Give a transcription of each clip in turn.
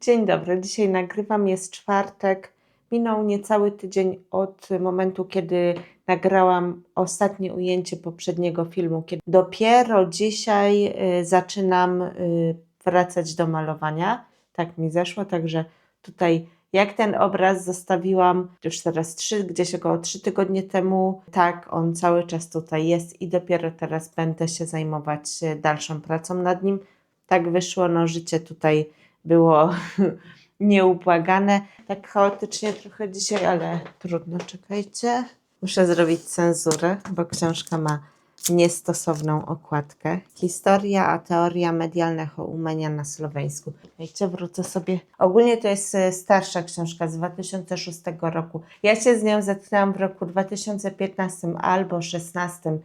Dzień dobry, dzisiaj nagrywam, jest czwartek. Minął niecały tydzień od momentu, kiedy nagrałam ostatnie ujęcie poprzedniego filmu. Kiedy dopiero dzisiaj y, zaczynam y, wracać do malowania. Tak mi zeszło, także tutaj jak ten obraz zostawiłam już teraz trzy, gdzieś około trzy tygodnie temu, tak on cały czas tutaj jest i dopiero teraz będę się zajmować y, dalszą pracą nad nim. Tak wyszło, no życie tutaj było nieubłagane. Tak chaotycznie trochę dzisiaj, ale trudno, czekajcie. Muszę zrobić cenzurę, bo książka ma niestosowną okładkę. Historia a teoria medialnego umenia na słoweńsku. Czekajcie, wrócę sobie. Ogólnie to jest e, starsza książka z 2006 roku. Ja się z nią zetknęłam w roku 2015 albo 2016,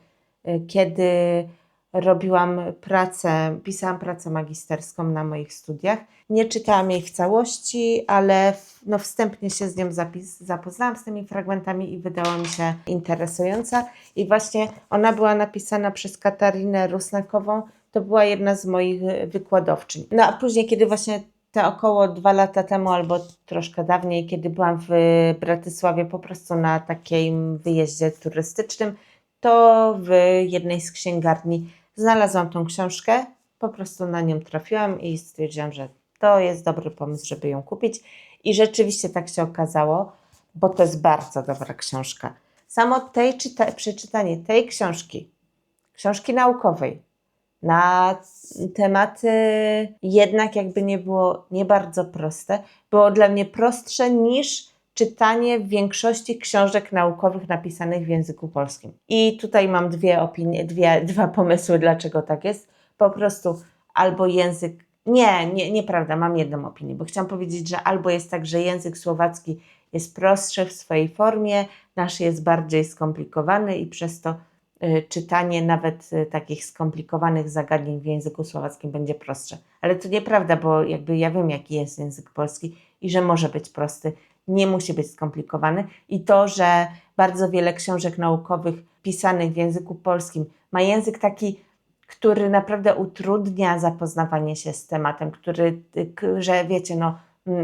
e, kiedy robiłam pracę, pisałam pracę magisterską na moich studiach. Nie czytałam jej w całości, ale no, wstępnie się z nią zapis, zapoznałam z tymi fragmentami i wydała mi się interesująca. I właśnie ona była napisana przez Katarinę Rusnakową. To była jedna z moich wykładowczyń. No a później, kiedy właśnie te około dwa lata temu, albo troszkę dawniej, kiedy byłam w Bratysławie po prostu na takim wyjeździe turystycznym, to w jednej z księgarni znalazłam tą książkę, po prostu na nią trafiłam i stwierdziłam, że to jest dobry pomysł, żeby ją kupić. I rzeczywiście tak się okazało, bo to jest bardzo dobra książka. Samo tej czyta- przeczytanie tej książki, książki naukowej, na tematy jednak jakby nie było nie bardzo proste, było dla mnie prostsze niż czytanie większości książek naukowych napisanych w języku polskim. I tutaj mam dwie opinie, dwie, dwa pomysły, dlaczego tak jest. Po prostu albo język. Nie, nie, nieprawda, mam jedną opinię, bo chciałam powiedzieć, że albo jest tak, że język słowacki jest prostszy w swojej formie, nasz jest bardziej skomplikowany i przez to y, czytanie nawet y, takich skomplikowanych zagadnień w języku słowackim będzie prostsze. Ale to nieprawda, bo jakby ja wiem, jaki jest język polski i że może być prosty nie musi być skomplikowany. I to, że bardzo wiele książek naukowych pisanych w języku polskim ma język taki, który naprawdę utrudnia zapoznawanie się z tematem, który, że wiecie, no,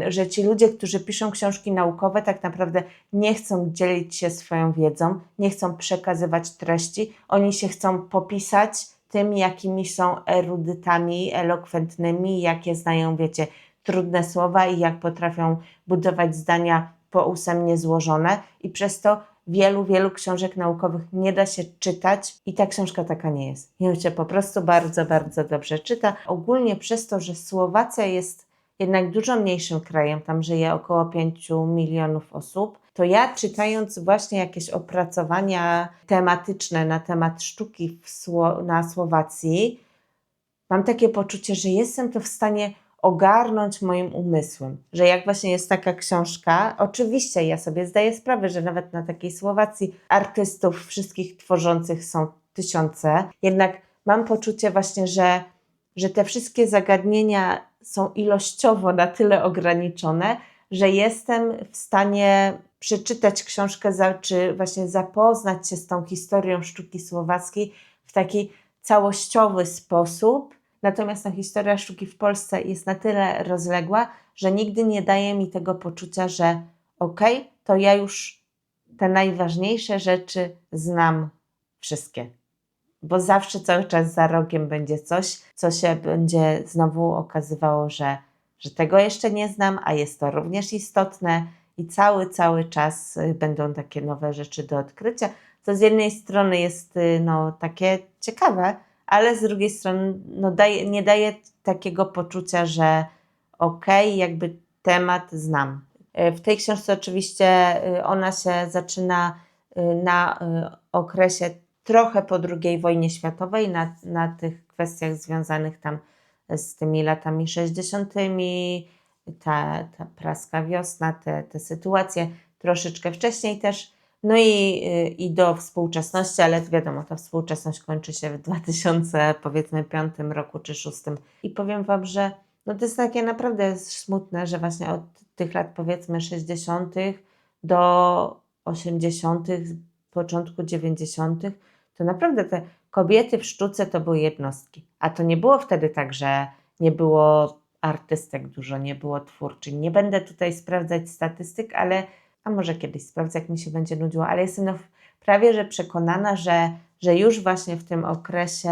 że ci ludzie, którzy piszą książki naukowe, tak naprawdę nie chcą dzielić się swoją wiedzą, nie chcą przekazywać treści, oni się chcą popisać tym, jakimi są erudytami, elokwentnymi, jakie znają, wiecie, trudne słowa i jak potrafią budować zdania poósemnie złożone i przez to wielu, wielu książek naukowych nie da się czytać i ta książka taka nie jest. Ją się po prostu bardzo, bardzo dobrze czyta. Ogólnie przez to, że Słowacja jest jednak dużo mniejszym krajem, tam żyje około 5 milionów osób, to ja czytając właśnie jakieś opracowania tematyczne na temat sztuki Sło na Słowacji, mam takie poczucie, że jestem to w stanie ogarnąć moim umysłem. Że jak właśnie jest taka książka, oczywiście ja sobie zdaję sprawę, że nawet na takiej Słowacji artystów wszystkich tworzących są tysiące, jednak mam poczucie właśnie, że, że te wszystkie zagadnienia są ilościowo na tyle ograniczone, że jestem w stanie przeczytać książkę, za, czy właśnie zapoznać się z tą historią sztuki słowackiej w taki całościowy sposób, Natomiast ta historia sztuki w Polsce jest na tyle rozległa, że nigdy nie daje mi tego poczucia, że okej, okay, to ja już te najważniejsze rzeczy znam wszystkie. Bo zawsze cały czas za rogiem będzie coś, co się będzie znowu okazywało, że, że tego jeszcze nie znam, a jest to również istotne i cały, cały czas y, będą takie nowe rzeczy do odkrycia. Co z jednej strony jest y, no, takie ciekawe, ale z drugiej strony no, daje, nie daje takiego poczucia, że okej, okay, jakby temat znam. E, w tej książce oczywiście e, ona się zaczyna e, na okresie trochę po II wojnie światowej, na, na tych kwestiach związanych tam z tymi latami 60., ta, ta praska wiosna, te, te sytuacje troszeczkę wcześniej też. No i, i do współczesności, ale wiadomo, ta współczesność kończy się w 2000, powiedzmy, piątym roku czy szóstym. I powiem Wam, że no to jest takie naprawdę smutne, że właśnie od tych lat powiedzmy 60. do 80., początku 90., to naprawdę te kobiety w sztuce to były jednostki. A to nie było wtedy tak, że nie było artystek dużo nie było twórczyń. Nie będę tutaj sprawdzać statystyk, ale a może kiedyś sprawdzę, jak mi się będzie nudziło, ale jestem no prawie że przekonana, że, że już właśnie w tym okresie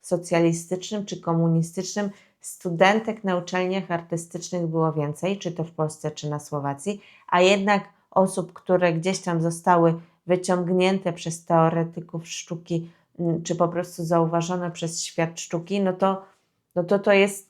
socjalistycznym czy komunistycznym studentek na uczelniach artystycznych było więcej, czy to w Polsce, czy na Słowacji, a jednak osób, które gdzieś tam zostały wyciągnięte przez teoretyków sztuki, mm, czy po prostu zauważone przez świat sztuki, no to no to, to jest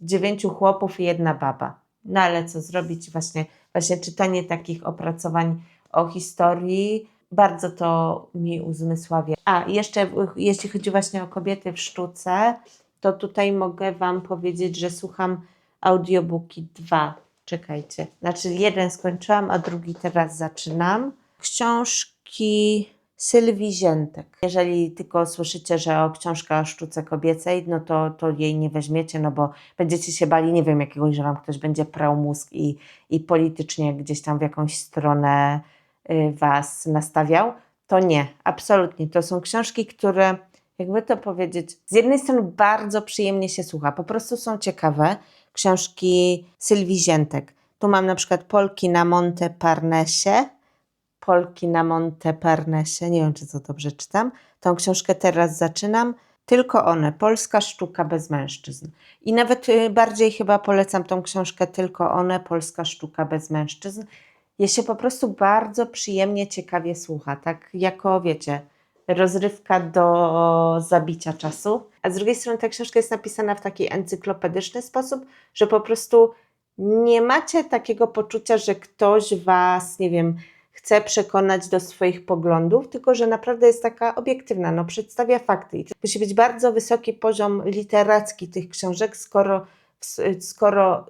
dziewięciu chłopów i jedna baba. No ale co zrobić? Właśnie, właśnie czytanie takich opracowań o historii bardzo to mi uzmysławia. A jeszcze jeśli chodzi właśnie o kobiety w sztuce, to tutaj mogę Wam powiedzieć, że słucham audiobooki dwa. Czekajcie. Znaczy jeden skończyłam, a drugi teraz zaczynam. Książki Sylwii Ziętek. Jeżeli tylko słyszycie, że o książka o sztuce kobiecej, no to, to jej nie weźmiecie, no bo będziecie się bali, nie wiem, jakiegoś, że Wam ktoś będzie prał mózg i, i politycznie gdzieś tam w jakąś stronę y, Was nastawiał. To nie, absolutnie. To są książki, które jakby to powiedzieć, z jednej strony bardzo przyjemnie się słucha, po prostu są ciekawe. Książki Sylwii Ziętek. Tu mam na przykład Polki na Monte Parnesie. Polki na Monte Parnesie, nie wiem czy to dobrze czytam. Tą książkę teraz zaczynam. Tylko one, Polska sztuka bez mężczyzn. I nawet y, bardziej chyba polecam tą książkę Tylko one, Polska sztuka bez mężczyzn. Je się po prostu bardzo przyjemnie, ciekawie słucha, tak jako wiecie, rozrywka do zabicia czasu. A z drugiej strony ta książka jest napisana w taki encyklopedyczny sposób, że po prostu nie macie takiego poczucia, że ktoś was, nie wiem, chce przekonać do swoich poglądów, tylko że naprawdę jest taka obiektywna, no przedstawia fakty. I musi być bardzo wysoki poziom literacki tych książek, skoro, skoro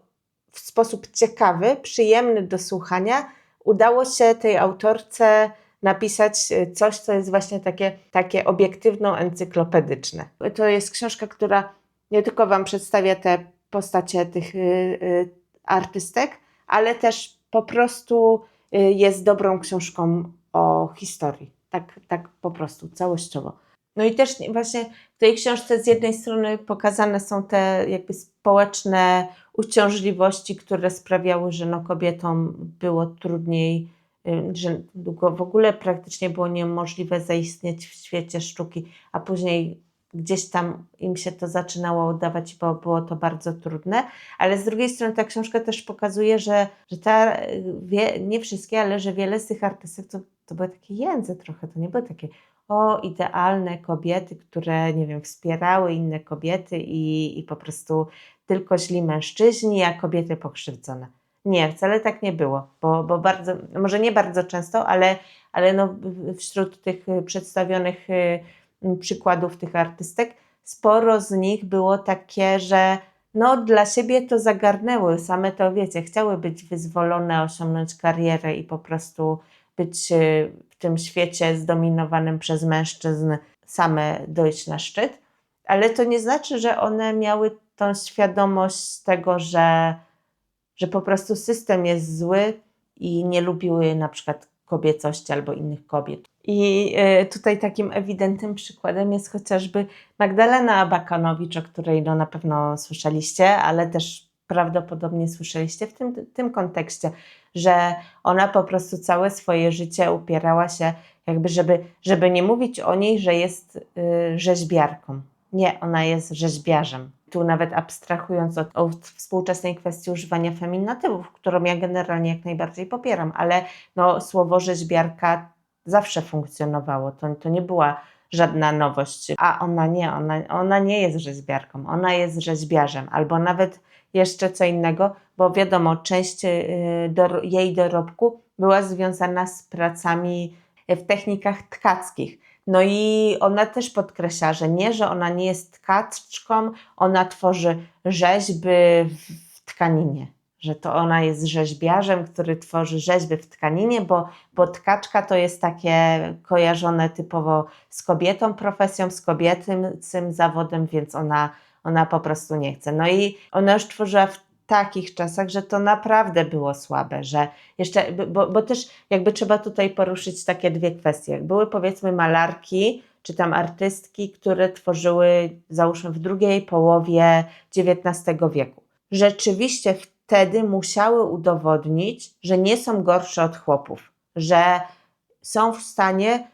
w sposób ciekawy, przyjemny do słuchania udało się tej autorce napisać e, coś, co jest właśnie takie, takie obiektywno-encyklopedyczne. To jest książka, która nie tylko Wam przedstawia te postacie tych y, y, artystek, ale też po prostu jest dobrą książką o historii. Tak, tak po prostu, całościowo. No i też właśnie w tej książce z jednej strony pokazane są te jakby społeczne uciążliwości, które sprawiały, że no kobietom było trudniej Y, że długo w ogóle praktycznie było niemożliwe zaistnieć w świecie sztuki, a później gdzieś tam im się to zaczynało udawać, bo było to bardzo trudne, ale z drugiej strony ta książka też pokazuje, że, że ta, wie, nie wszystkie, ale że wiele z tych artystek to, to były takie jędze trochę, to nie były takie o, idealne kobiety, które, nie wiem, wspierały inne kobiety i, i po prostu tylko źli mężczyźni, a kobiety pokrzywdzone. Nie, wcale tak nie było, bo, bo bardzo, może nie bardzo często, ale, ale no wśród tych przedstawionych y, przykładów tych artystek, sporo z nich było takie, że no dla siebie to zagarnęły, same to wiecie, chciały być wyzwolone, osiągnąć karierę i po prostu być y, w tym świecie zdominowanym przez mężczyzn, same dojść na szczyt, ale to nie znaczy, że one miały tą świadomość tego, że że po prostu system jest zły i nie lubiły na przykład kobiecości albo innych kobiet. I e, tutaj takim ewidentnym przykładem jest chociażby Magdalena Abakanowicz, o której no na pewno słyszeliście, ale też prawdopodobnie słyszeliście w tym, tym kontekście, że ona po prostu całe swoje życie upierała się, jakby, żeby, żeby nie mówić o niej, że jest y, rzeźbiarką. Nie, ona jest rzeźbiarzem tu nawet abstrahując od, od, współczesnej kwestii używania feminatywów, którą ja generalnie jak najbardziej popieram, ale no, słowo rzeźbiarka zawsze funkcjonowało, to, to nie była żadna nowość, a ona nie, ona, ona nie jest rzeźbiarką, ona jest rzeźbiarzem, albo nawet jeszcze co innego, bo wiadomo, część y, do, jej dorobku była związana z pracami w technikach tkackich. No i ona też podkreśla, że nie, że ona nie jest tkaczką, ona tworzy rzeźby w tkaninie, że to ona jest rzeźbiarzem, który tworzy rzeźby w tkaninie, bo, bo tkaczka to jest takie kojarzone typowo z kobietą profesją, z kobietym zawodem, więc ona, ona po prostu nie chce. No i ona już tworzyła w takich czasach, że to naprawdę było słabe, że jeszcze, bo, bo też jakby trzeba tutaj poruszyć takie dwie kwestie. Były powiedzmy malarki, czy tam artystki, które tworzyły załóżmy w drugiej połowie XIX wieku. rzeczywiście wtedy musiały udowodnić, że nie są gorsze od chłopów, że są w stanie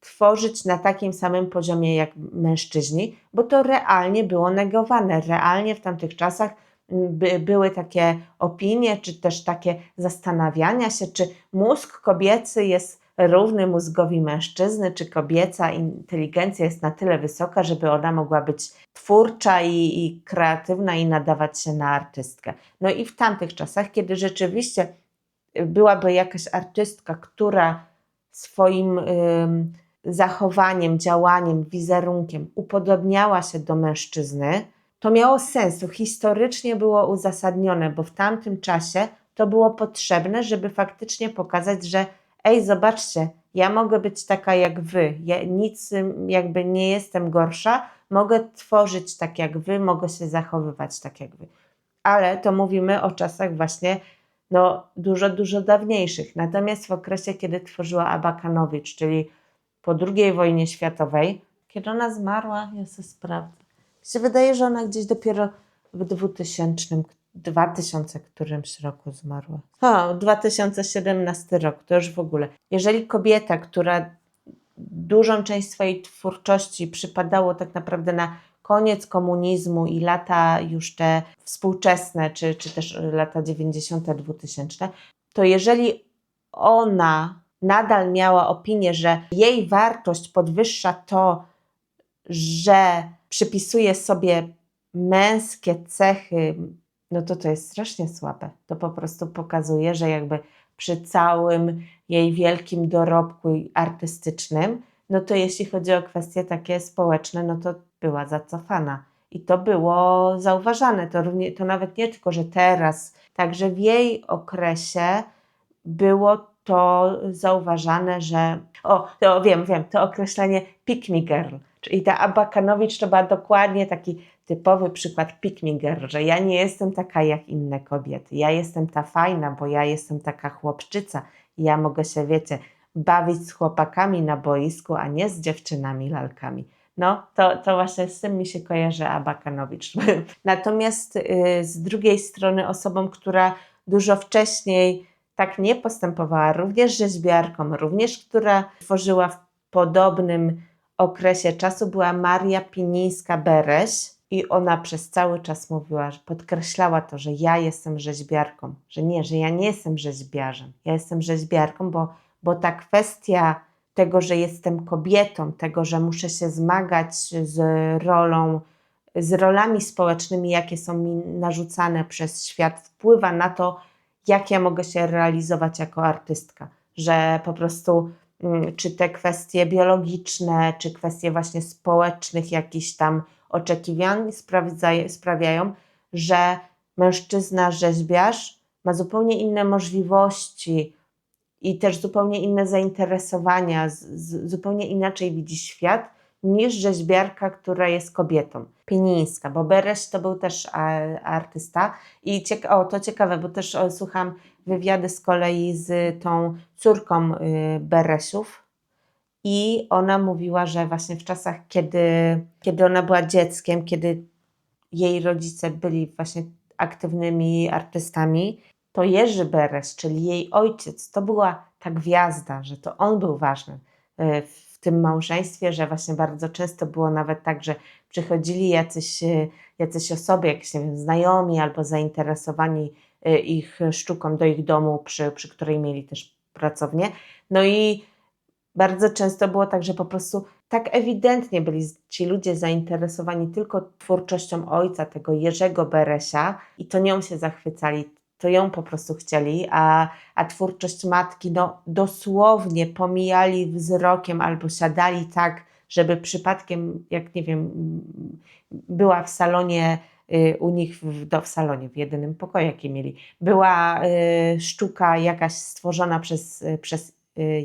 tworzyć na takim samym poziomie jak mężczyźni, bo to realnie było negowane. Realnie w tamtych czasach by, były takie opinie, czy też takie zastanawiania się, czy mózg kobiecy jest równy mózgowi mężczyzny, czy kobieca inteligencja jest na tyle wysoka, żeby ona mogła być twórcza i, i kreatywna i nadawać się na artystkę. No i w tamtych czasach, kiedy rzeczywiście byłaby jakaś artystka, która swoim zachowaniem, działaniem, wizerunkiem upodobniała się do mężczyzny, to miało sens, to historycznie było uzasadnione, bo w tamtym czasie to było potrzebne, żeby faktycznie pokazać, że ej, zobaczcie, ja mogę być taka jak wy, ja nic jakby nie jestem gorsza, mogę tworzyć tak jak wy, mogę się zachowywać tak jak wy. Ale to mówimy o czasach właśnie no, dużo, dużo dawniejszych. Natomiast w okresie, kiedy tworzyła Abakanowicz, czyli po II wojnie światowej, kiedy ona zmarła, ja sobie sprawdzę. Mi się wydaje, że ona gdzieś dopiero w 2000, 2000 którymś roku zmarła. O, 2017 rok, to już w ogóle. Jeżeli kobieta, która dużą część swojej twórczości przypadało tak naprawdę na koniec komunizmu i lata już te współczesne, czy, czy też lata 90., 2000, to jeżeli ona nadal miała opinię, że jej wartość podwyższa to, że przypisuje sobie męskie cechy, no to to jest strasznie słabe. To po prostu pokazuje, że jakby przy całym jej wielkim dorobku artystycznym, no to jeśli chodzi o kwestie takie społeczne, no to była zacofana. I to było zauważane. To, równie, to nawet nie tylko, że teraz, także w jej okresie było to zauważane, że. O, to wiem, wiem, to określenie pick me girl. Czyli ta Abakanowicz to była dokładnie taki typowy przykład pick że ja nie jestem taka jak inne kobiety. Ja jestem ta fajna, bo ja jestem taka chłopczyca. Ja mogę się, wiecie, bawić z chłopakami na boisku, a nie z dziewczynami lalkami. No, to, to właśnie z tym mi się kojarzy Abakanowicz. Natomiast y, z drugiej strony osobą, która dużo wcześniej tak nie postępowała, również rzeźbiarką, również która tworzyła w podobnym okresie czasu, była Maria Pinińska-Bereś i ona przez cały czas mówiła, podkreślała to, że ja jestem rzeźbiarką, że nie, że ja nie jestem rzeźbiarzem, ja jestem rzeźbiarką, bo, bo ta kwestia tego, że jestem kobietą, tego, że muszę się zmagać z rolą, z rolami społecznymi, jakie są mi narzucane przez świat, wpływa na to, jak ja mogę się realizować jako artystka. Że po prostu, mm, czy te kwestie biologiczne, czy kwestie właśnie społecznych, jakichś tam oczekiwań sprawiają, że mężczyzna rzeźbiarz ma zupełnie inne możliwości i też zupełnie inne zainteresowania, zupełnie inaczej widzi świat niż rzeźbiarka, która jest kobietą. Pienińska, bo Bereś to był też artysta i cieka- o, to ciekawe, bo też o, słucham wywiady z kolei z tą córką y, Beresiów i ona mówiła, że właśnie w czasach, kiedy, kiedy ona była dzieckiem, kiedy jej rodzice byli właśnie aktywnymi artystami, to Jerzy Beres, czyli jej ojciec, to była ta gwiazda, że to on był ważny y, w tym małżeństwie, że właśnie bardzo często było nawet tak, że przychodzili jacyś, y, jacyś osoby, jakieś nie znajomi albo zainteresowani y, ich sztuką do ich domu, przy, przy której mieli też pracownię. No i bardzo często było tak, że po prostu tak ewidentnie byli ci ludzie zainteresowani tylko twórczością ojca, tego Jerzego Beresia, i to nią się zachwycali, to ją po prostu chcieli, a, a twórczość matki no, dosłownie pomijali wzrokiem albo siadali tak, żeby przypadkiem, jak nie wiem, była w salonie y, u nich w, do, w salonie, w jedynym pokoju, jaki mieli, była y, sztuka jakaś stworzona przez, y, przez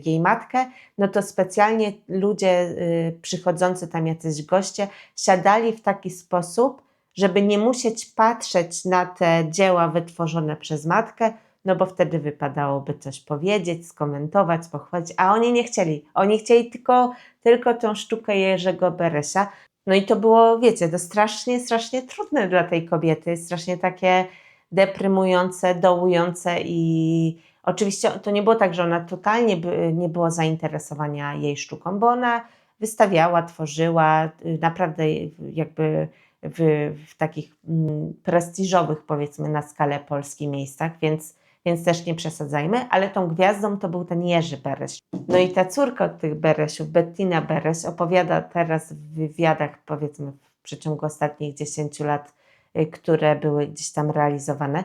jej matkę, no to specjalnie ludzie y, przychodzący tam jacyś goście siadali w taki sposób, żeby nie musieć patrzeć na te dzieła wytworzone przez matkę, no bo wtedy wypadałoby coś powiedzieć, skomentować, pochwalić, a oni nie chcieli. Oni chcieli tylko, tylko tą sztukę Jerzego Beresia. No i to było, wiecie, to strasznie, strasznie trudne dla tej kobiety, strasznie takie deprymujące, dołujące i oczywiście to nie było tak, że ona totalnie nie było zainteresowania jej sztuką, bo ona wystawiała, tworzyła, y, naprawdę jakby w, w takich mm, prestiżowych, powiedzmy, na skalę Polski miejscach, więc, więc też nie przesadzajmy, ale tą gwiazdą to był ten Jerzy Bereś. No i ta córka od tych Beresiów, Bettina Bereś, opowiada teraz w wywiadach, powiedzmy, w przeciągu ostatnich 10 lat, y, które były gdzieś tam realizowane,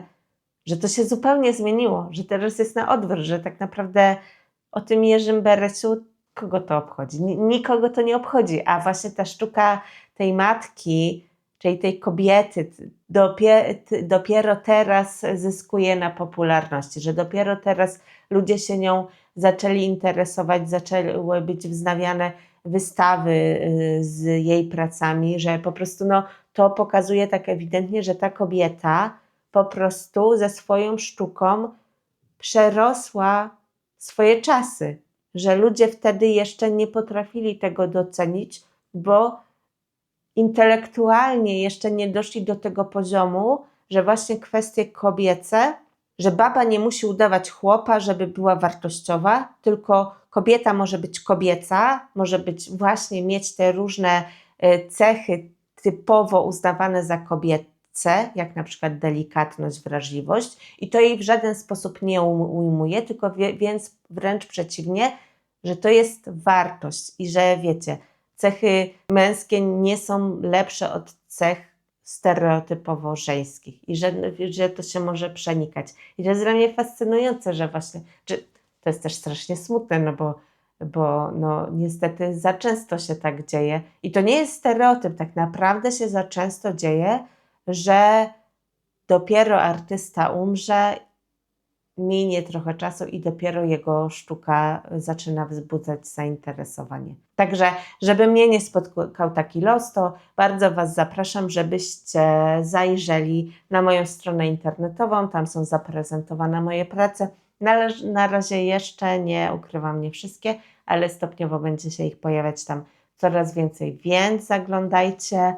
że to się zupełnie zmieniło, że teraz jest na odwrót, że tak naprawdę o tym Jerzym Beresiu kogo to obchodzi? Ni- Nikogo to nie obchodzi, a właśnie ta sztuka tej matki, czyli tej kobiety, t- dopie, t- dopiero teraz zyskuje na popularności, że dopiero teraz ludzie się nią zaczęli interesować, zaczęły być wznawiane wystawy y, z jej pracami, że po prostu no, to pokazuje tak ewidentnie, że ta kobieta po prostu ze swoją sztuką przerosła swoje czasy, że ludzie wtedy jeszcze nie potrafili tego docenić, bo intelektualnie jeszcze nie doszli do tego poziomu, że właśnie kwestie kobiece, że baba nie musi udawać chłopa, żeby była wartościowa, tylko kobieta może być kobieca, może być właśnie mieć te różne e, cechy typowo uznawane za kobiece, jak na przykład delikatność, wrażliwość, i to jej w żaden sposób nie um- ujmuje, tylko wie, więc wręcz przeciwnie, że to jest wartość i że wiecie, cechy męskie nie są lepsze od cech stereotypowo żeńskich i że, że to się może przenikać. I to jest dla mnie fascynujące, że właśnie, to jest też strasznie smutne, no bo, bo no, niestety za często się tak dzieje. I to nie jest stereotyp, tak naprawdę się za często dzieje, że dopiero artysta umrze, minie trochę czasu i dopiero jego sztuka zaczyna wzbudzać zainteresowanie. Także, żeby mnie nie spotkał taki los, to bardzo Was zapraszam, żebyście zajrzeli na moją stronę internetową. Tam są zaprezentowane moje prace. Na, na razie jeszcze nie ukrywam nie wszystkie, ale stopniowo będzie się ich pojawiać tam coraz więcej, więc zaglądajcie.